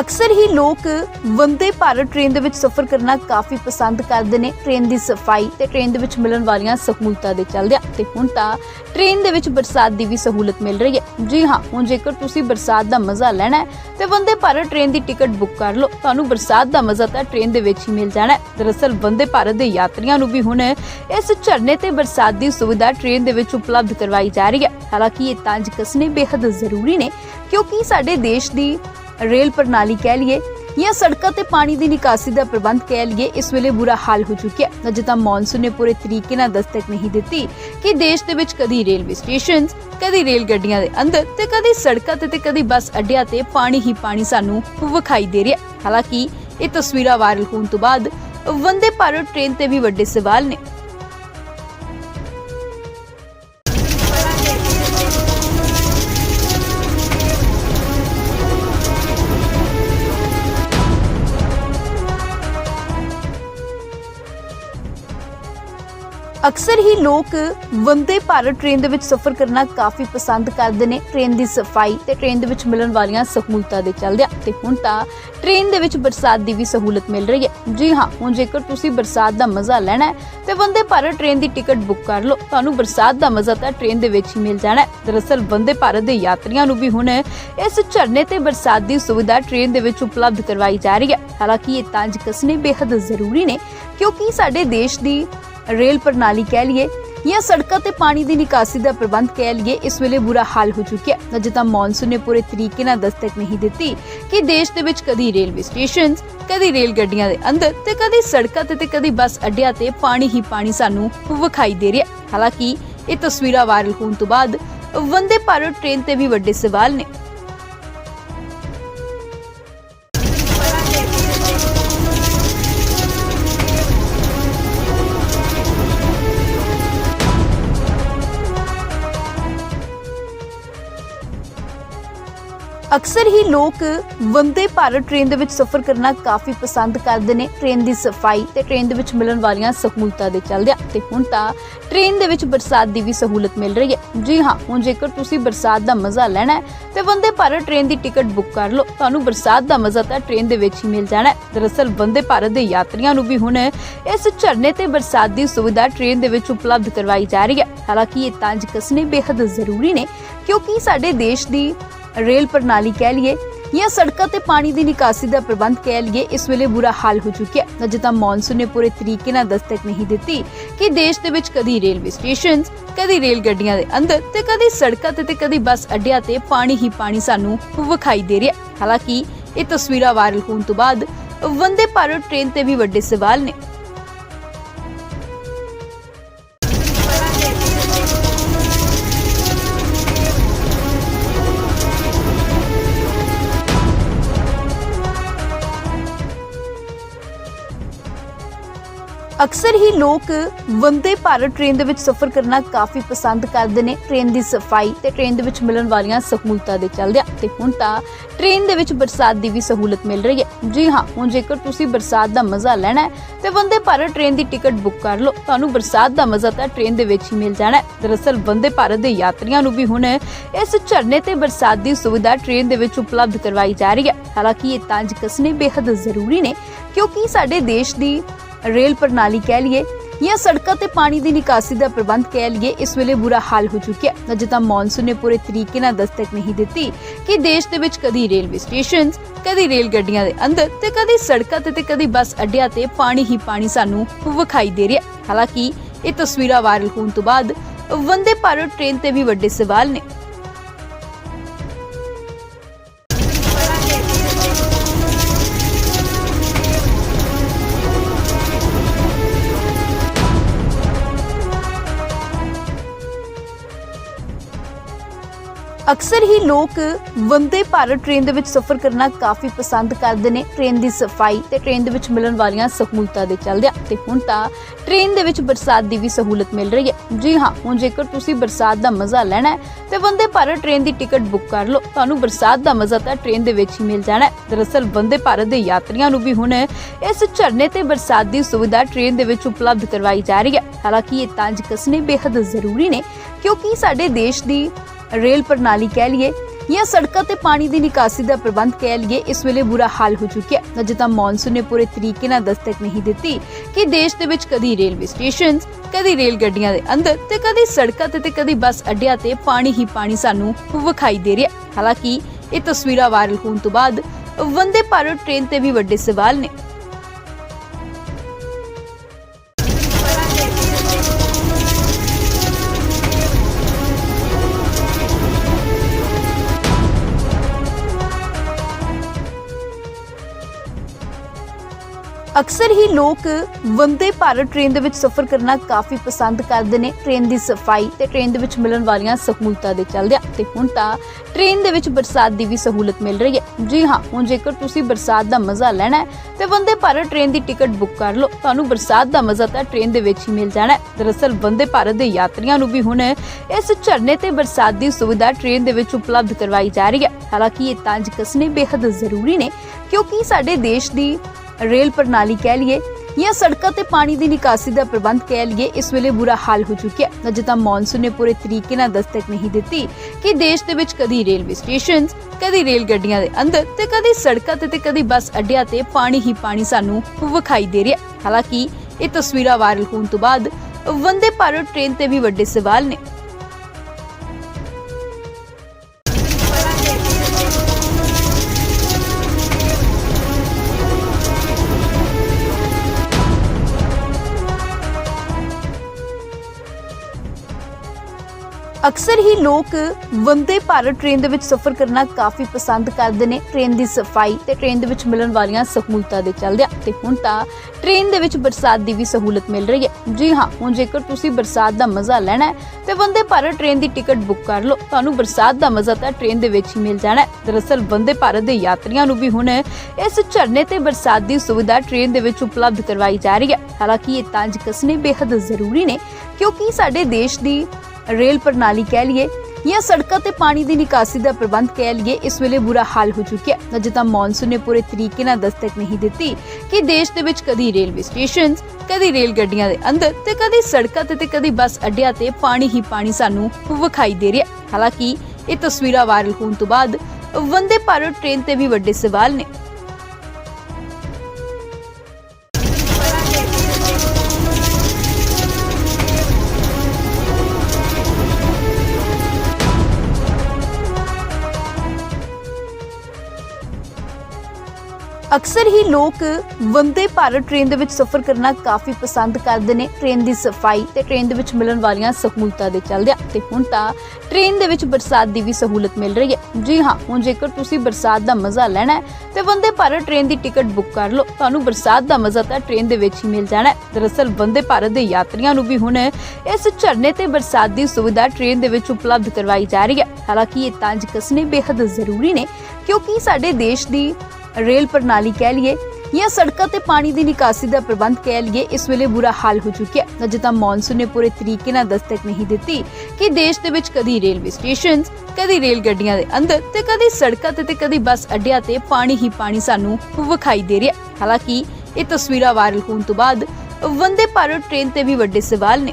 ਅਕਸਰ ਹੀ ਲੋਕ ਵੰਦੇ ਭਾਰਤ ਟ੍ਰੇਨ ਦੇ ਵਿੱਚ ਸਫ਼ਰ ਕਰਨਾ ਕਾਫੀ ਪਸੰਦ ਕਰਦੇ ਨੇ। ਟ੍ਰੇਨ ਦੀ ਸਫ਼ਾਈ ਤੇ ਟ੍ਰੇਨ ਦੇ ਵਿੱਚ ਮਿਲਣ ਵਾਲੀਆਂ ਸਹੂਲਤਾਂ ਦੇ ਚੱਲਦਿਆਂ ਤੇ ਹੁਣ ਤਾਂ ਟ੍ਰੇਨ ਦੇ ਵਿੱਚ ਬਰਸਾਤ ਦੀ ਵੀ ਸਹੂਲਤ ਮਿਲ ਰਹੀ ਹੈ। ਜੀ ਹਾਂ, ਹੁਣ ਜੇਕਰ ਤੁਸੀਂ ਬਰਸਾਤ ਦਾ ਮਜ਼ਾ ਲੈਣਾ ਹੈ, ਤੇ ਵੰਦੇ ਭਾਰਤ ਟ੍ਰੇਨ ਦੀ ਟਿਕਟ ਬੁੱਕ ਕਰ ਲਓ। ਤੁਹਾਨੂੰ ਬਰਸਾਤ ਦਾ ਮਜ਼ਾ ਤਾਂ ਟ੍ਰੇਨ ਦੇ ਵਿੱਚ ਹੀ ਮਿਲ ਜਾਣਾ ਹੈ। ਦਰਅਸਲ ਵੰਦੇ ਭਾਰਤ ਦੇ ਯਾਤਰੀਆਂ ਨੂੰ ਵੀ ਹੁਣ ਇਸ ਝਰਨੇ ਤੇ ਬਰਸਾਤ ਦੀ ਸੁਵਿਧਾ ਟ੍ਰੇਨ ਦੇ ਵਿੱਚ ਉਪਲਬਧ ਕਰਵਾਈ ਜਾ ਰਹੀ ਹੈ। ਹਾਲਾਂਕਿ ਇਹ ਤੰਜ ਕਸਨੇ ਬੇहद ਜ਼ਰੂਰੀ ਨੇ, ਕਿਉਂਕਿ ਸਾਡੇ ਦੇਸ਼ ਦੀ ਰੇਲ ਪ੍ਰਣਾਲੀ ਕਹਿ ਲਈਏ ਜਾਂ ਸੜਕਾਂ ਤੇ ਪਾਣੀ ਦੀ ਨਿਕਾਸੀ ਦਾ ਪ੍ਰਬੰਧ ਕਹਿ ਲਈਏ, ਇਸ ਵੇਲੇ ਬੁਰਾ ਹਾਲ ਹੋ ਚੁੱਕਿਆ ਅਜੇ ਤਾਂ ਮੌਨਸੂਨ ਨੇ ਪੂਰੇ ਤਰੀਕੇ ਨਾਲ ਦਸਤਕ ਨਹੀਂ ਦਿੱਤੀ ਕਿ ਦੇਸ਼ ਦੇ ਵਿੱਚ ਕਦੀ ਰੇਲਵੇ ਸਟੇਸ਼ਨਸ, ਕਦੀ ਰੇਲ ਗੱਡੀਆਂ ਦੇ ਅੰਦਰ ਤੇ ਕਦੀ ਸੜਕਾਂ ਤੇ ਤੇ ਕਦੀ ਬੱਸ ਅੱਡਿਆਂ ਤੇ ਪਾਣੀ ਹੀ ਪਾਣੀ ਸਾਨੂੰ ਵਿਖਾਈ ਦੇ ਰਿਹਾ ਹਾਲਾਂਕਿ, ਇਹ ਤਸਵੀਰਾਂ ਵਾਇਰਲ ਹੋਣ ਤੋਂ ਬਾਅਦ ਵੰਦੇ ਭਾਰਤ ਟ੍ਰੇਨ ਤੇ ਵੀ ਵੱਡੇ ਸਵਾਲ ਨੇ। ਅਕਸਰ ਹੀ ਲੋਕ ਵੰਦੇ ਭਾਰਤ ਟ੍ਰੇਨ ਦੇ ਵਿੱਚ ਸਫ਼ਰ ਕਰਨਾ ਕਾਫੀ ਪਸੰਦ ਕਰਦੇ ਨੇ। ਟ੍ਰੇਨ ਦੀ ਸਫ਼ਾਈ ਤੇ ਟ੍ਰੇਨ ਦੇ ਵਿੱਚ ਮਿਲਣ ਵਾਲੀਆਂ ਸਹੂਲਤਾਂ ਦੇ ਚੱਲਦਿਆਂ ਤੇ ਹੁਣ ਤਾਂ ਟ੍ਰੇਨ ਦੇ ਵਿੱਚ ਬਰਸਾਤ ਦੀ ਵੀ ਸਹੂਲਤ ਮਿਲ ਰਹੀ ਹੈ। ਜੀ ਹਾਂ, ਹੁਣ ਜੇਕਰ ਤੁਸੀਂ ਬਰਸਾਤ ਦਾ ਮਜ਼ਾ ਲੈਣਾ ਹੈ, ਤੇ ਵੰਦੇ ਭਾਰਤ ਟ੍ਰੇਨ ਦੀ ਟਿਕਟ ਬੁੱਕ ਕਰ ਲਓ। ਤੁਹਾਨੂੰ ਬਰਸਾਤ ਦਾ ਮਜ਼ਾ ਤਾਂ ਟ੍ਰੇਨ ਦੇ ਵਿੱਚ ਹੀ ਮਿਲ ਜਾਣਾ ਹੈ। ਦਰਅਸਲ ਵੰਦੇ ਭਾਰਤ ਦੇ ਯਾਤਰੀਆਂ ਨੂੰ ਵੀ ਹੁਣ ਇਸ ਝਰਨੇ ਤੇ ਬਰਸਾਤ ਦੀ ਸੁਵਿਧਾ ਟ੍ਰੇਨ ਦੇ ਵਿੱਚ ਉਪਲਬਧ ਕਰਵਾਈ ਜਾ ਰਹੀ ਹੈ। ਹਾਲਾਂਕਿ ਇਹ ਤੰਜ ਕਸਨੇ ਬੇहद ਜ਼ਰੂਰੀ ਨੇ, ਕਿਉਂਕਿ ਸਾਡੇ ਦੇਸ਼ ਦੀ ਰੇਲ ਪ੍ਰਣਾਲੀ ਕਹਿ ਲਈਏ ਜਾਂ ਸੜਕਾਂ ਤੇ ਪਾਣੀ ਦੀ ਨਿਕਾਸੀ ਦਾ ਪ੍ਰਬੰਧ ਕਹਿ ਲਈਏ, ਇਸ ਵੇਲੇ ਬੁਰਾ ਹਾਲ ਹੋ ਚੁੱਕਿਆ ਅਜੇ ਤਾਂ ਮੌਨਸੂਨ ਨੇ ਪੂਰੇ ਤਰੀਕੇ ਨਾਲ ਦਸਤਕ ਨਹੀਂ ਦਿੱਤੀ ਕਿ ਦੇਸ਼ ਦੇ ਵਿੱਚ ਕਦੀ ਰੇਲਵੇ ਸਟੇਸ਼ਨਸ ਕਦੀ ਰੇਲ ਗੱਡੀਆਂ ਦੇ ਅੰਦਰ ਤੇ ਕਦੀ ਸੜਕਾਂ ਤੇ ਤੇ ਕਦੀ ਬੱਸ ਅੱਡਿਆਂ ਤੇ ਪਾਣੀ ਹੀ ਪਾਣੀ ਸਾਨੂੰ ਵਿਖਾਈ ਦੇ ਰਿਹਾ ਹਾਲਾਂਕਿ ਇਹ ਤਸਵੀਰਾਂ ਵਾਇਰਲ ਹੋਣ ਤੋਂ ਬਾਅਦ ਵੰਦੇ ਭਾਰਤ ਟ੍ਰੇਨ ਤੇ ਵੀ ਵੱਡੇ ਸਵਾਲ ਨੇ। ਅਕਸਰ ਹੀ ਲੋਕ ਵੰਦੇ ਭਾਰਤ ਟ੍ਰੇਨ ਦੇ ਵਿੱਚ ਸਫ਼ਰ ਕਰਨਾ ਕਾਫੀ ਪਸੰਦ ਕਰਦੇ ਨੇ। ਟ੍ਰੇਨ ਦੀ ਸਫ਼ਾਈ ਤੇ ਟ੍ਰੇਨ ਦੇ ਵਿੱਚ ਮਿਲਣ ਵਾਲੀਆਂ ਸਹੂਲਤਾਂ ਦੇ ਚੱਲਦਿਆਂ। ਤੇ ਹੁਣ ਤਾਂ ਟ੍ਰੇਨ ਦੇ ਵਿੱਚ ਬਰਸਾਤ ਦੀ ਵੀ ਸਹੂਲਤ ਮਿਲ ਰਹੀ ਹੈ। ਜੀ ਹਾਂ, ਹੁਣ ਜੇਕਰ ਤੁਸੀਂ ਬਰਸਾਤ ਦਾ ਮਜ਼ਾ ਲੈਣਾ ਹੈ, ਤੇ ਵੰਦੇ ਭਾਰਤ ਟ੍ਰੇਨ ਦੀ ਟਿਕਟ ਬੁੱਕ ਕਰ ਲਓ। ਤੁਹਾਨੂੰ ਬਰਸਾਤ ਦਾ ਮਜ਼ਾ ਤਾਂ ਟ੍ਰੇਨ ਦੇ ਵਿੱਚ ਹੀ ਮਿਲ ਜਾਣਾ ਹੈ। ਦਰਅਸਲ ਵੰਦੇ ਭਾਰਤ ਦੇ ਯਾਤਰੀਆਂ ਨੂੰ ਵੀ ਹੁਣ ਇਸ ਝਰਨੇ ਤੇ ਬਰਸਾਤ ਦੀ ਸੁਵਿਧਾ ਟ੍ਰੇਨ ਦੇ ਵਿੱਚ ਉਪਲਬਧ ਕਰਵਾਈ ਜਾ ਰਹੀ ਹੈ। ਹਾਲਾਂਕਿ ਇਹ ਤੰਜ ਕਸਨੇ ਬੇहद ਜ਼ਰੂਰੀ ਨੇ, ਕਿਉਂਕਿ ਸਾਡੇ ਦੇਸ਼ ਦੀ ਰੇਲ ਪ੍ਰਣਾਲੀ ਕਹਿ ਲਈਏ ਜਾਂ ਸੜਕਾਂ ਤੇ ਪਾਣੀ ਦੀ ਨਿਕਾਸੀ ਦਾ ਪ੍ਰਬੰਧ ਕਹਿ ਲਈਏ, ਇਸ ਵੇਲੇ ਬੁਰਾ ਹਾਲ ਹੋ ਚੁੱਕਿਆ ਹੈ। ਅਜੇ ਤਾਂ ਮੌਨਸੂਨ ਨੇ ਪੂਰੇ ਤਰੀਕੇ ਨਾਲ ਦਸਤਕ ਨਹੀਂ ਦਿੱਤੀ ਕਿ ਦੇਸ਼ ਦੇ ਵਿੱਚ ਕਦੀ ਰੇਲਵੇ ਸਟੇਸ਼ਨਸ ਕਦੀ ਰੇਲ ਗੱਡੀਆਂ ਦੇ ਅੰਦਰ ਤੇ ਕਦੀ ਸੜਕਾਂ ਤੇ ਤੇ ਕਦੀ ਬੱਸ ਅੱਡਿਆਂ ਤੇ ਪਾਣੀ ਹੀ ਪਾਣੀ ਸਾਨੂੰ ਵਿਖਾਈ ਦੇ ਰਿਹਾ ਹਾਲਾਂਕਿ ਇਹ ਤਸਵੀਰਾਂ ਵਾਇਰਲ ਹੋਣ ਤੋਂ ਬਾਅਦ ਵੰਦੇ ਭਾਰਤ ਟ੍ਰੇਨ ਤੇ ਵੀ ਵੱਡੇ ਸਵਾਲ ਨੇ। ਅਕਸਰ ਹੀ ਲੋਕ ਵੰਦੇ ਭਾਰਤ ਟ੍ਰੇਨ ਦੇ ਵਿੱਚ ਸਫ਼ਰ ਕਰਨਾ ਕਾਫੀ ਪਸੰਦ ਕਰਦੇ ਨੇ। ਟ੍ਰੇਨ ਦੀ ਸਫ਼ਾਈ ਤੇ ਟ੍ਰੇਨ ਦੇ ਵਿੱਚ ਮਿਲਣ ਵਾਲੀਆਂ ਸਹੂਲਤਾਂ ਦੇ ਚੱਲਦਿਆਂ ਤੇ ਹੁਣ ਤਾਂ ਟ੍ਰੇਨ ਦੇ ਵਿੱਚ ਬਰਸਾਤ ਦੀ ਵੀ ਸਹੂਲਤ ਮਿਲ ਰਹੀ ਹੈ। ਜੀ ਹਾਂ, ਹੁਣ ਜੇਕਰ ਤੁਸੀਂ ਬਰਸਾਤ ਦਾ ਮਜ਼ਾ ਲੈਣਾ ਹੈ, ਤੇ ਵੰਦੇ ਭਾਰਤ ਟ੍ਰੇਨ ਦੀ ਟਿਕਟ ਬੁੱਕ ਕਰ ਲਓ। ਤੁਹਾਨੂੰ ਬਰਸਾਤ ਦਾ ਮਜ਼ਾ ਤਾਂ ਟ੍ਰੇਨ ਦੇ ਵਿੱਚ ਹੀ ਮਿਲ ਜਾਣਾ ਹੈ। ਦਰਅਸਲ ਵੰਦੇ ਭਾਰਤ ਦੇ ਯਾਤਰੀਆਂ ਨੂੰ ਵੀ ਹੁਣ ਇਸ ਝਰਨੇ ਤੇ ਬਰਸਾਤ ਦੀ ਸੁਵਿਧਾ ਟ੍ਰੇਨ ਦੇ ਵਿੱਚ ਉਪਲਬਧ ਕਰਵਾਈ ਜਾ ਰਹੀ ਹੈ। ਹਾਲਾਂਕਿ ਇਹ ਤੰਜ ਕਸਨੇ ਬੇहद ਜ਼ਰੂਰੀ ਨੇ, ਕਿਉਂਕਿ ਸਾਡੇ ਦੇਸ਼ ਦੀ ਰੇਲ ਪ੍ਰਣਾਲੀ ਕਹਿ ਲਈਏ ਜਾਂ ਸੜਕਾਂ ਤੇ ਪਾਣੀ ਦੀ ਨਿਕਾਸੀ ਦਾ ਪ੍ਰਬੰਧ ਕਹਿ ਲਈਏ, ਇਸ ਵੇਲੇ ਬੁਰਾ ਹਾਲ ਹੋ ਚੁੱਕਿਆ ਅਜੇ ਤਾਂ ਮੌਨਸੂਨ ਨੇ ਪੂਰੇ ਤਰੀਕੇ ਨਾਲ ਦਸਤਕ ਨਹੀਂ ਦਿੱਤੀ ਕਿ ਦੇਸ਼ ਦੇ ਵਿੱਚ ਕਦੀ ਰੇਲਵੇ ਸਟੇਸ਼ਨਸ ਕਦੀ ਰੇਲ ਗੱਡੀਆਂ ਦੇ ਅੰਦਰ ਤੇ ਕਦੀ ਸੜਕਾਂ ਤੇ ਤੇ ਕਦੀ ਬੱਸ ਅੱਡਿਆਂ ਤੇ ਪਾਣੀ ਹੀ ਪਾਣੀ ਸਾਨੂੰ ਵਿਖਾਈ ਦੇ ਰਿਹਾ ਹਾਲਾਂਕਿ, ਇਹ ਤਸਵੀਰਾਂ ਵਾਇਰਲ ਹੋਣ ਤੋਂ ਬਾਅਦ ਵੰਦੇ ਭਾਰਤ ਟ੍ਰੇਨ ਤੇ ਵੀ ਵੱਡੇ ਸਵਾਲ ਨੇ। ਅਕਸਰ ਹੀ ਲੋਕ ਵੰਦੇ ਭਾਰਤ ਟ੍ਰੇਨ ਦੇ ਵਿੱਚ ਸਫ਼ਰ ਕਰਨਾ ਕਾਫੀ ਪਸੰਦ ਕਰਦੇ ਨੇ। ਟ੍ਰੇਨ ਦੀ ਸਫ਼ਾਈ ਤੇ ਟ੍ਰੇਨ ਦੇ ਵਿੱਚ ਮਿਲਣ ਵਾਲੀਆਂ ਸਹੂਲਤਾਂ ਦੇ ਚੱਲਦਿਆਂ ਤੇ ਹੁਣ ਤਾਂ ਟ੍ਰੇਨ ਦੇ ਵਿੱਚ ਬਰਸਾਤ ਦੀ ਵੀ ਸਹੂਲਤ ਮਿਲ ਰਹੀ ਹੈ। ਜੀ ਹਾਂ, ਹੁਣ ਜੇਕਰ ਤੁਸੀਂ ਬਰਸਾਤ ਦਾ ਮਜ਼ਾ ਲੈਣਾ ਹੈ, ਤੇ ਵੰਦੇ ਭਾਰਤ ਟ੍ਰੇਨ ਦੀ ਟਿਕਟ ਬੁੱਕ ਕਰ ਲਓ। ਤੁਹਾਨੂੰ ਬਰਸਾਤ ਦਾ ਮਜ਼ਾ ਤਾਂ ਟ੍ਰੇਨ ਦੇ ਵਿੱਚ ਹੀ ਮਿਲ ਜਾਣਾ ਹੈ। ਦਰਅਸਲ ਵੰਦੇ ਭਾਰਤ ਦੇ ਯਾਤਰੀਆਂ ਨੂੰ ਵੀ ਹੁਣ ਇਸ ਝਰਨੇ ਤੇ ਬਰਸਾਤ ਦੀ ਸੁਵਿਧਾ ਟ੍ਰੇਨ ਦੇ ਵਿੱਚ ਉਪਲਬਧ ਕਰਵਾਈ ਜਾ ਰਹੀ ਹੈ। ਹਾਲਾਂਕਿ ਇਹ ਤੰਜ ਕਸਨੇ ਬੇहद ਜ਼ਰੂਰੀ ਨੇ, ਕਿਉਂਕਿ ਸਾਡੇ ਦੇਸ਼ ਦੀ ਰੇਲ ਪ੍ਰਣਾਲੀ ਕਹਿ ਲਈਏ ਜਾਂ ਸੜਕਾਂ ਤੇ ਪਾਣੀ ਦੀ ਨਿਕਾਸੀ ਦਾ ਪ੍ਰਬੰਧ ਕਹਿ ਲਈਏ, ਇਸ ਵੇਲੇ ਬੁਰਾ ਹਾਲ ਹੋ ਚੁੱਕਿਆ ਅਜੇ ਤਾਂ ਮੌਨਸੂਨ ਨੇ ਪੂਰੇ ਤਰੀਕੇ ਨਾਲ ਦਸਤਕ ਨਹੀਂ ਦਿੱਤੀ ਕਿ ਦੇਸ਼ ਦੇ ਵਿੱਚ ਕਦੀ ਰੇਲਵੇ ਸਟੇਸ਼ਨ ਕਦੀ ਰੇਲ ਗੱਡੀਆਂ ਦੇ ਅੰਦਰ ਤੇ ਕਦੀ ਸੜਕਾਂ ਤੇ ਤੇ ਕਦੀ ਬੱਸ ਅੱਡਿਆਂ ਤੇ ਪਾਣੀ ਹੀ ਪਾਣੀ ਸਾਨੂੰ ਵਿਖਾਈ ਦੇ ਰਿਹਾ ਹਾਲਾਂਕਿ, ਇਹ ਤਸਵੀਰਾਂ ਵਾਇਰਲ ਹੋਣ ਤੋਂ ਬਾਅਦ ਵੰਦੇ ਭਾਰਤ ਟ੍ਰੇਨ ਤੇ ਵੀ ਵੱਡੇ ਸਵਾਲ ਨੇ। ਅਕਸਰ ਹੀ ਲੋਕ ਵੰਦੇ ਭਾਰਤ ਟ੍ਰੇਨ ਦੇ ਵਿੱਚ ਸਫ਼ਰ ਕਰਨਾ ਕਾਫੀ ਪਸੰਦ ਕਰਦੇ ਨੇ। ਟ੍ਰੇਨ ਦੀ ਸਫ਼ਾਈ ਤੇ ਟ੍ਰੇਨ ਦੇ ਵਿੱਚ ਮਿਲਣ ਵਾਲੀਆਂ ਸਹੂਲਤਾਂ ਦੇ ਚੱਲਦਿਆਂ ਤੇ ਹੁਣ ਤਾਂ ਟ੍ਰੇਨ ਦੇ ਵਿੱਚ ਬਰਸਾਤ ਦੀ ਵੀ ਸਹੂਲਤ ਮਿਲ ਰਹੀ ਹੈ। ਜੀ ਹਾਂ, ਹੁਣ ਜੇਕਰ ਤੁਸੀਂ ਬਰਸਾਤ ਦਾ ਮਜ਼ਾ ਲੈਣਾ ਹੈ, ਤੇ ਵੰਦੇ ਭਾਰਤ ਟ੍ਰੇਨ ਦੀ ਟਿਕਟ ਬੁੱਕ ਕਰ ਲਓ। ਤੁਹਾਨੂੰ ਬਰਸਾਤ ਦਾ ਮਜ਼ਾ ਤਾਂ ਟ੍ਰੇਨ ਦੇ ਵਿੱਚ ਹੀ ਮਿਲ ਜਾਣਾ ਹੈ। ਦਰਅਸਲ ਵੰਦੇ ਭਾਰਤ ਦੇ ਯਾਤਰੀਆਂ ਨੂੰ ਵੀ ਹੁਣ ਇਸ ਝਰਨੇ ਤੇ ਬਰਸਾਤ ਦੀ ਸੁਵਿਧਾ ਟ੍ਰੇਨ ਦੇ ਵਿੱਚ ਉਪਲਬਧ ਕਰਵਾਈ ਜਾ ਰਹੀ ਹੈ। ਹਾਲਾਂਕਿ ਇਹ ਤੰਜ ਕਸਨੇ ਬੇहद ਜ਼ਰੂਰੀ ਨੇ, ਕਿਉਂਕਿ ਸਾਡੇ ਦੇਸ਼ ਦੀ ਰੇਲ ਪ੍ਰਣਾਲੀ ਕਹਿ ਲਈਏ ਜਾਂ ਸੜਕਾਂ ਤੇ ਪਾਣੀ ਦੀ ਨਿਕਾਸੀ ਦਾ ਪ੍ਰਬੰਧ ਕਹਿ ਲਈਏ, ਇਸ ਵੇਲੇ ਬੁਰਾ ਹਾਲ ਹੋ ਚੁੱਕਿਆ ਅਜੇ ਤਾਂ ਮੌਨਸੂਨ ਨੇ ਪੂਰੇ ਤਰੀਕੇ ਨਾਲ ਦਸਤਕ ਨਹੀਂ ਦਿੱਤੀ ਕਿ ਦੇਸ਼ ਦੇ ਵਿੱਚ ਕਦੀ ਰੇਲਵੇ ਸਟੇਸ਼ਨ ਕਦੀ ਰੇਲ ਗੱਡੀਆਂ ਦੇ ਅੰਦਰ ਤੇ ਕਦੀ ਸੜਕਾਂ ਤੇ ਤੇ ਕਦੀ ਬੱਸ ਅੱਡਿਆਂ ਤੇ ਪਾਣੀ ਹੀ ਪਾਣੀ ਸਾਨੂੰ ਵਿਖਾਈ ਦੇ ਰਿਹਾ ਹਾਲਾਂਕਿ, ਇਹ ਤਸਵੀਰਾਂ ਵਾਇਰਲ ਹੋਣ ਤੋਂ ਬਾਅਦ ਵੰਦੇ ਭਾਰਤ ਟ੍ਰੇਨ ਤੇ ਵੀ ਵੱਡੇ ਸਵਾਲ ਨੇ। ਅਕਸਰ ਹੀ ਲੋਕ ਵੰਦੇ ਭਾਰਤ ਟ੍ਰੇਨ ਦੇ ਵਿੱਚ ਸਫ਼ਰ ਕਰਨਾ ਕਾਫੀ ਪਸੰਦ ਕਰਦੇ ਨੇ। ਟ੍ਰੇਨ ਦੀ ਸਫ਼ਾਈ ਤੇ ਟ੍ਰੇਨ ਦੇ ਵਿੱਚ ਮਿਲਣ ਵਾਲੀਆਂ ਸਹੂਲਤਾਂ ਦੇ ਚੱਲਦਿਆਂ ਤੇ ਹੁਣ ਤਾਂ ਟ੍ਰੇਨ ਦੇ ਵਿੱਚ ਬਰਸਾਤ ਦੀ ਵੀ ਸਹੂਲਤ ਮਿਲ ਰਹੀ ਹੈ। ਜੀ ਹਾਂ, ਹੁਣ ਜੇਕਰ ਤੁਸੀਂ ਬਰਸਾਤ ਦਾ ਮਜ਼ਾ ਲੈਣਾ ਹੈ, ਤੇ ਵੰਦੇ ਭਾਰਤ ਟ੍ਰੇਨ ਦੀ ਟਿਕਟ ਬੁੱਕ ਕਰ ਲਓ। ਤੁਹਾਨੂੰ ਬਰਸਾਤ ਦਾ ਮਜ਼ਾ ਤਾਂ ਟ੍ਰੇਨ ਦੇ ਵਿੱਚ ਹੀ ਮਿਲ ਜਾਣਾ ਹੈ। ਦਰਅਸਲ ਵੰਦੇ ਭਾਰਤ ਦੇ ਯਾਤਰੀਆਂ ਨੂੰ ਵੀ ਹੁਣ ਇਸ ਝਰਨੇ ਤੇ ਬਰਸਾਤ ਦੀ ਸੁਵਿਧਾ ਟ੍ਰੇਨ ਦੇ ਵਿੱਚ ਉਪਲਬਧ ਕਰਵਾਈ ਜਾ ਰਹੀ ਹੈ। ਹਾਲਾਂਕਿ ਇਹ ਤੰਜ ਕਸਨੇ ਬੇहद ਜ਼ਰੂਰੀ ਨੇ, ਕਿਉਂਕਿ ਸਾਡੇ ਦੇਸ਼ ਦੀ ਰੇਲ ਪ੍ਰਣਾਲੀ ਕਹਿ ਲਈਏ ਜਾਂ ਸੜਕਾਂ ਤੇ ਪਾਣੀ ਦੀ ਨਿਕਾਸੀ ਦਾ ਪ੍ਰਬੰਧ ਕਹਿ ਲਈਏ, ਇਸ ਵੇਲੇ ਬੁਰਾ ਹਾਲ ਹੋ ਚੁੱਕਿਆ ਅਜੇ ਤਾਂ ਮੌਨਸੂਨ ਨੇ ਪੂਰੇ ਤਰੀਕੇ ਨਾਲ ਦਸਤਕ ਨਹੀਂ ਦਿੱਤੀ ਕਿ ਦੇਸ਼ ਦੇ ਵਿੱਚ ਕਦੀ ਰੇਲਵੇ ਸਟੇਸ਼ਨਸ ਕਦੀ ਰੇਲ ਗੱਡੀਆਂ ਦੇ ਅੰਦਰ ਤੇ ਕਦੀ ਸੜਕਾਂ ਤੇ ਤੇ ਕਦੀ ਬੱਸ ਅੱਡਿਆਂ ਤੇ ਪਾਣੀ ਹੀ ਪਾਣੀ ਸਾਨੂੰ ਵਿਖਾਈ ਦੇ ਰਿਹਾ ਹਾਲਾਂਕਿ ਇਹ ਤਸਵੀਰਾਂ ਵਾਇਰਲ ਹੋਣ ਤੋਂ ਬਾਅਦ ਵੰਦੇ ਭਾਰਤ ਟ੍ਰੇਨ ਤੇ ਵੀ ਵੱਡੇ ਸਵਾਲ ਨੇ। ਅਕਸਰ ਹੀ ਲੋਕ ਵੰਦੇ ਭਾਰਤ ਟ੍ਰੇਨ ਦੇ ਵਿੱਚ ਸਫ਼ਰ ਕਰਨਾ ਕਾਫੀ ਪਸੰਦ ਕਰਦੇ ਨੇ। ਟ੍ਰੇਨ ਦੀ ਸਫ਼ਾਈ ਤੇ ਟ੍ਰੇਨ ਦੇ ਵਿੱਚ ਮਿਲਣ ਵਾਲੀਆਂ ਸਹੂਲਤਾਂ ਦੇ ਚੱਲਦਿਆਂ। ਤੇ ਹੁਣ ਤਾਂ ਟ੍ਰੇਨ ਦੇ ਵਿੱਚ ਬਰਸਾਤ ਦੀ ਵੀ ਸਹੂਲਤ ਮਿਲ ਰਹੀ ਹੈ। ਜੀ ਹਾਂ, ਹੁਣ ਜੇਕਰ ਤੁਸੀਂ ਬਰਸਾਤ ਦਾ ਮਜ਼ਾ ਲੈਣਾ ਹੈ, ਤੇ ਵੰਦੇ ਭਾਰਤ ਟ੍ਰੇਨ ਦੀ ਟਿਕਟ ਬੁੱਕ ਕਰ ਲਓ। ਤੁਹਾਨੂੰ ਬਰਸਾਤ ਦਾ ਮਜ਼ਾ ਤਾਂ ਟ੍ਰੇਨ ਦੇ ਵਿੱਚ ਹੀ ਮਿਲ ਜਾਣਾ ਹੈ। ਦਰਅਸਲ ਵੰਦੇ ਭਾਰਤ ਦੇ ਯਾਤਰੀਆਂ ਨੂੰ ਵੀ ਹੁਣ ਇਸ ਝਰਨੇ ਤੇ ਬਰਸਾਤ ਦੀ ਸੁਵਿਧਾ ਟ੍ਰੇਨ ਦੇ ਵਿੱਚ ਉਪਲਬਧ ਕਰਵਾਈ ਜਾ ਰਹੀ ਹੈ। ਹਾਲਾਂਕਿ ਇਹ ਤੰਜ ਕਸਨੇ ਬੇहद ਜ਼ਰੂਰੀ ਨੇ, ਕਿਉਂਕਿ ਸਾਡੇ ਦੇਸ਼ ਦੀ ਰੇਲ ਪ੍ਰਣਾਲੀ ਕਹਿ ਲਈਏ ਜਾਂ ਸੜਕਾਂ ਤੇ ਪਾਣੀ ਦੀ ਨਿਕਾਸੀ ਦਾ ਪ੍ਰਬੰਧ ਕਹਿ ਲਈਏ, ਇਸ ਵੇਲੇ ਬੁਰਾ ਹਾਲ ਹੋ ਚੁੱਕਿਆ ਹੈ। ਅਜੇ ਤਾਂ ਮੌਨਸੂਨ ਨੇ ਪੂਰੇ ਤਰੀਕੇ ਨਾਲ ਦਸਤਕ ਨਹੀਂ ਦਿੱਤੀ ਕਿ ਦੇਸ਼ ਦੇ ਵਿੱਚ ਕਦੀ ਰੇਲਵੇ ਸਟੇਸ਼ਨਸ ਕਦੀ ਰੇਲ ਗੱਡੀਆਂ ਦੇ ਅੰਦਰ ਤੇ ਕਦੀ ਸੜਕਾਂ ਤੇ ਤੇ ਕਦੀ ਬੱਸ ਅੱਡਿਆਂ ਤੇ ਪਾਣੀ ਹੀ ਪਾਣੀ ਸਾਨੂੰ ਵਿਖਾਈ ਦੇ ਰਿਹਾ ਹਾਲਾਂਕਿ ਇਹ ਤਸਵੀਰਾਂ ਵਾਇਰਲ ਹੋਣ ਤੋਂ ਬਾਅਦ ਵੰਦੇ ਭਾਰਤ ਟ੍ਰੇਨ ਤੇ ਵੀ ਵੱਡੇ ਸਵਾਲ ਨੇ।